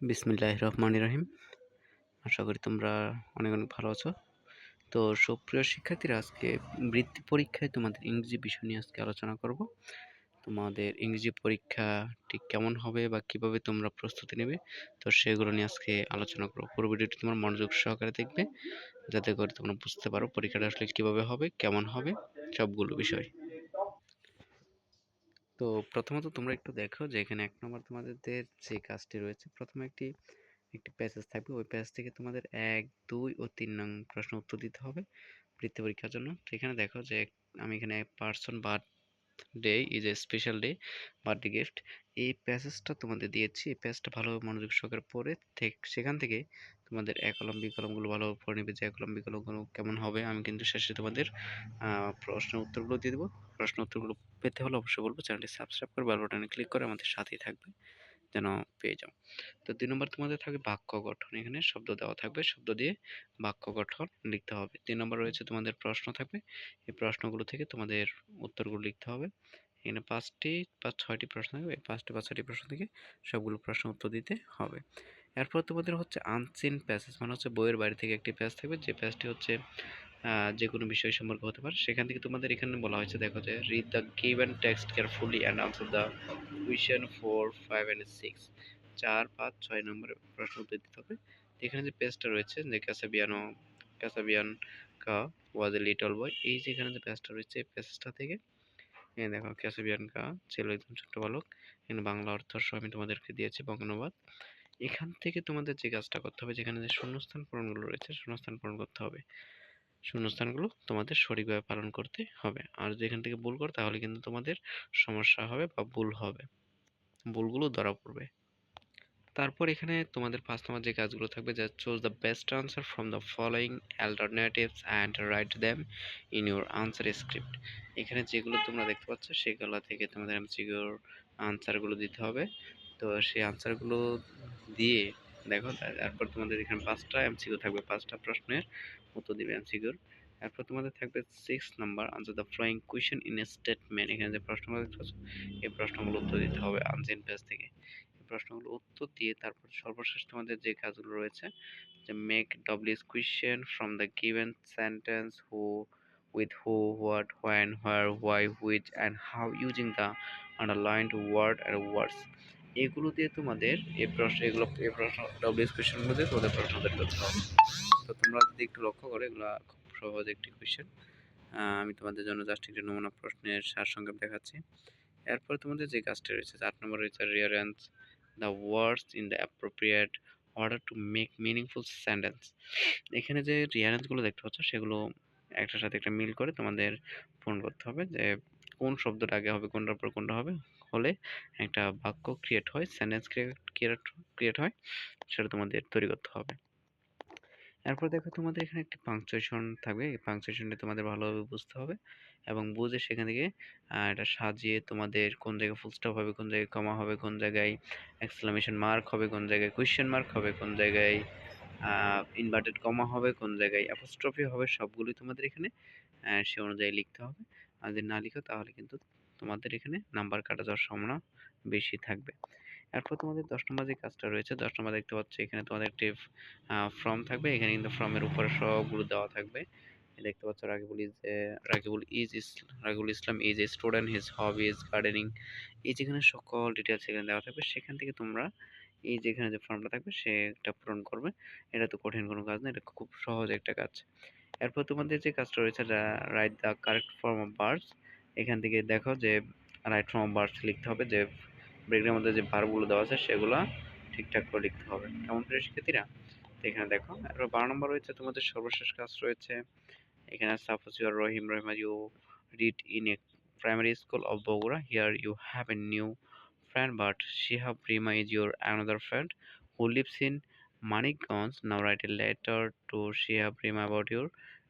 বিসমিল্লাহ রহমান রহিম। আশা করি তোমরা অনেক অনেক ভালো আছো। তো সুপ্রিয় শিক্ষার্থীরা, আজকে বৃত্তি পরীক্ষায় তোমাদের ইংরেজি বিষয় নিয়ে আজকে আলোচনা করব। তোমাদের ইংরেজি পরীক্ষা ঠিক কেমন হবে বা কীভাবে তোমরা প্রস্তুতি নেবে, তো সেগুলো নিয়ে আজকে আলোচনা করব। পুরো ভিডিওটি তোমার মনোযোগ সহকারে দেখবে, যাতে করে তোমরা বুঝতে পারো পরীক্ষাটা আসলে কীভাবে হবে, কেমন হবে, সবগুলো বিষয়। তো প্রথমত তোমরা একটু দেখো যে এখানে এক নম্বর তোমাদের যে কাজটি রয়েছে, প্রথমে একটি একটি প্যাসেজ থাকবে। ওই প্যাসেজ থেকে তোমাদের এক, দুই ও তিন নং প্রশ্ন উত্তর দিতে হবে বৃত্তি পরীক্ষার জন্য। তো এখানে দেখো যে আমি এখানে person birthday is a special day birthday gift এই প্যাসেজটা তোমাদের দিয়েছি। এই প্যাসেজটা ভালোভাবে মনোযোগ সহকারে পড়ে সেখান থেকে তোমাদের এক কলম বি কলমগুলো ভালোভাবে পড়ে নেবে যে এক কলম বি কেমন হবে, আমি কিন্তু শেষে তোমাদের প্রশ্নের উত্তরগুলো দিয়ে দেবো। প্রশ্ন উত্তরগুলো পেতে হলে অবশ্যই বলব, চ্যানেলটি সাবস্ক্রাইব করে বেল বাটনে ক্লিক করে আমাদের সাথেই থাকবে, যেন পেয়ে যাও। তো দুই নম্বর তোমাদের থাকবে বাক্য গঠন, এখানে শব্দ দেওয়া থাকবে, শব্দ দিয়ে বাক্য গঠন লিখতে হবে। তিন নম্বর রয়েছে তোমাদের প্রশ্ন থাকবে, এই প্রশ্নগুলো থেকে তোমাদের উত্তরগুলো লিখতে হবে। এখানে পাঁচটি বা ছয়টি প্রশ্ন থাকবে, এই পাঁচটি বা ছয়টি প্রশ্ন থেকে সবগুলো প্রশ্ন উত্তর দিতে হবে। এরপর তোমাদের হচ্ছে আনসিন প্যাসেজ মানে হচ্ছে বইয়ের বাড়ি থেকে একটি প্যাস থাকবে, যে প্যাসটি হচ্ছে যে কোনো বিষয় সম্পর্কে হতে পারে। সেখান থেকে তোমাদের এখানে বলা হয়েছে, দেখো যে read the give given text carefully and answer the question four five and six চার, পাঁচ, ছয় নম্বরে প্রশ্ন উত্তর দিতে হবে। এখানে যে পেজটা রয়েছে, যে ক্যাসাবিয়ানো ক্যাসাবিয়ান কা ওয়াজ এ লিটল বয় এই যে এখানে যে পেজটা রয়েছে, এই পেজটা থেকে এখানে দেখো ক্যাসাবিয়ান কা ছিল একদম ছোট্ট বালক। এখানে বাংলা অর্থ সহ আমি তোমাদেরকে দিয়েছি, বঙ্গানুবাদ। এখান থেকে তোমাদের যে কাজটা করতে হবে, যেখানে যে শূন্যস্থান পূরণগুলো রয়েছে, শূন্যস্থান পূরণ করতে হবে। শূন্যস্থানগুলো তোমাদের সঠিকভাবে পালন করতে হবে। আর যেখান থেকে ভুল করো, তাহলে কিন্তু তোমাদের সমস্যা হবে বা ভুল হবে। ভুলগুলো ধরা পড়বে। তারপর এখানে তোমাদের পাঁচ নম্বর যে কাজগুলো থাকবে যা choose the best answer from the following alternatives and write them in your answer script এখানে যেগুলো তোমরা দেখতে পাচ্ছ, সেগুলো থেকে তোমাদের এমসিকিউর আনসারগুলো দিতে হবে। তো সেই আনসারগুলো দিয়ে দেখো তারপর তোমাদের এখানে পাঁচটা এমসিকিউ থাকবে পাঁচটা প্রশ্নের উত্তর দিবে এমসিকিউর এরপর তোমাদের থাকবে six number answer the following question in a statement এখানে যে প্রশ্নগুলো দেখতে এই প্রশ্নগুলো উত্তর দিতে হবে আনসিন পেজ থেকে। এই প্রশ্নগুলো উত্তর দিয়ে তারপর সর্বশেষ তোমাদের যে কাজগুলো রয়েছে যে make ডব্লিউস question from the given sentence who with who, what, when, where, why, which, and how using the underlined word and words এগুলো দিয়ে তোমাদের এই প্রশ্ন, এগুলো এই প্রশ্ন ডব্লিউএস কোয়েশ্চেনগুলো দিয়ে তোমাদের প্রশ্ন করতে হবে। তো তোমরা যদি একটু লক্ষ্য করো, এগুলো খুব সহজ একটি কোয়েশ্চেন আমি তোমাদের জন্য জাস্ট একটি নমুনা প্রশ্নের সারসংক্ষেপ দেখাচ্ছি। এরপর তোমাদের যে কাজটা রয়েছে, চার নম্বর রয়েছে rearrange the words in the appropriate order to make meaningful sentence এখানে যে রিয়ারেন্সগুলো দেখতে পাচ্ছ, সেগুলো একটার সাথে একটা মিল করে তোমাদের ফোন করতে হবে যে কোন শব্দটা আগে হবে, কোনটার পর কোনটা হবে। হলে একটা বাক্য ক্রিয়েট হয় সেন্টেন্স ক্রিয়েট ক্রিয়েট হয়, সেটা তোমাদের তৈরি করতে হবে। এরপর দেখো তোমাদের এখানে একটি পাংচুয়েশন থাকবে, এই পাংচুয়েশনটা তোমাদের ভালোভাবে বুঝতে হবে এবং বুঝে সেখান থেকে এটা সাজিয়ে তোমাদের কোন জায়গায় ফুল স্টপ হবে, কোন জায়গায় কমা হবে, কোন জায়গায় এক্সক্লামেশন মার্ক হবে, কোন জায়গায় কোয়েশ্চেন মার্ক হবে, কোন জায়গায় ইনভার্টেড কমা হবে, কোন জায়গায় অ্যাপোস্ট্রফি হবে, সবগুলোই তোমাদের এখানে সে অনুযায়ী লিখতে হবে। আর যদি না লিখো তাহলে কিন্তু তোমাদের এখানে নাম্বার কাটা যাওয়ার সম্ভাবনা বেশি থাকবে। এরপর তোমাদের দশ নম্বর যে কাজটা রয়েছে, দশ নম্বর দেখতে পাচ্ছ, এখানে তোমাদের একটি ফর্ম থাকবে, এখানে কিন্তু ফর্মের উপরে সবগুলো দেওয়া থাকবে। দেখতে পাচ্ছ, Rakibul is Rakibul is Rakibul Islam is a student his hobby is gardening এই যেখানে সকল ডিটেলস এখানে দেওয়া থাকবে, সেখান থেকে তোমরা এই যেখানে যে ফর্মটা থাকবে, সেটা পূরণ করবে। এটা তো কঠিন কোনো কাজ না, এটা খুব সহজ একটা কাজ। এরপর তোমাদের যে কাজটা রয়েছে write the correct form of verbs এখান থেকে দেখো যে রাইট ফ্রম অফ বার্ডস লিখতে হবে, যে ব্রেকের মধ্যে যে বারগুলো দেওয়া আছে সেগুলো ঠিকঠাক করে লিখতে হবে কেমন প্রিয় শিক্ষার্থীরা এখানে দেখো এরপর বারো নম্বর রয়েছে, তোমাদের সর্বশেষ কাজ রয়েছে এখানে suppose your Rahim, Rahima you read in a primary school of Bogura here you have a new friend but friend, but Shihab Rima is your another friend who lives in Manikganj. Now write a letter to Shihab Rima about your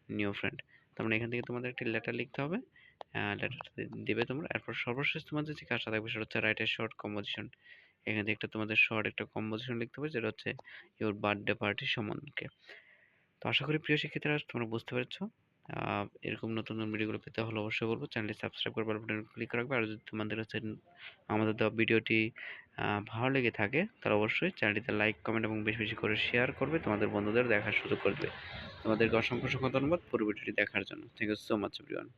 new friend. তার মানে এখান থেকে তোমাদের একটি letter লিখতে হবে letter দিবে তোমরা। এরপর সর্বশেষ তোমাদের যে কাজটা থাকবে সেটা হচ্ছে রাইট শর্ট কম্পোজিশন এখান থেকে একটা তোমাদের শর্ট একটা কম্পোজিশন লিখতে হবে, যেটা হচ্ছে ইউর বার্থডে পার্টি সম্বন্ধে। তো আশা করি প্রিয় শিক্ষার্থীরা, তোমরা বুঝতে পেরেছ। এরকম নতুন নতুন ভিডিওগুলো পেতে হলে অবশ্যই বলব চ্যানেলটি সাবস্ক্রাইব করে বাটন ক্লিক রাখবে। আর যদি তোমাদের হচ্ছে আমাদের দেওয়া ভিডিওটি ভালো লেগে থাকে, তাহলে অবশ্যই চ্যানেলটিতে লাইক কমেন্ট এবং বেশি বেশি করে শেয়ার করবে। তোমাদের বন্ধুদের দেখার সুযোগ করবে। তোমাদেরকে অসংখ্য অসংখ্য ধন্যবাদ পুরো ভিডিওটি দেখার জন্য। Thank you so much everyone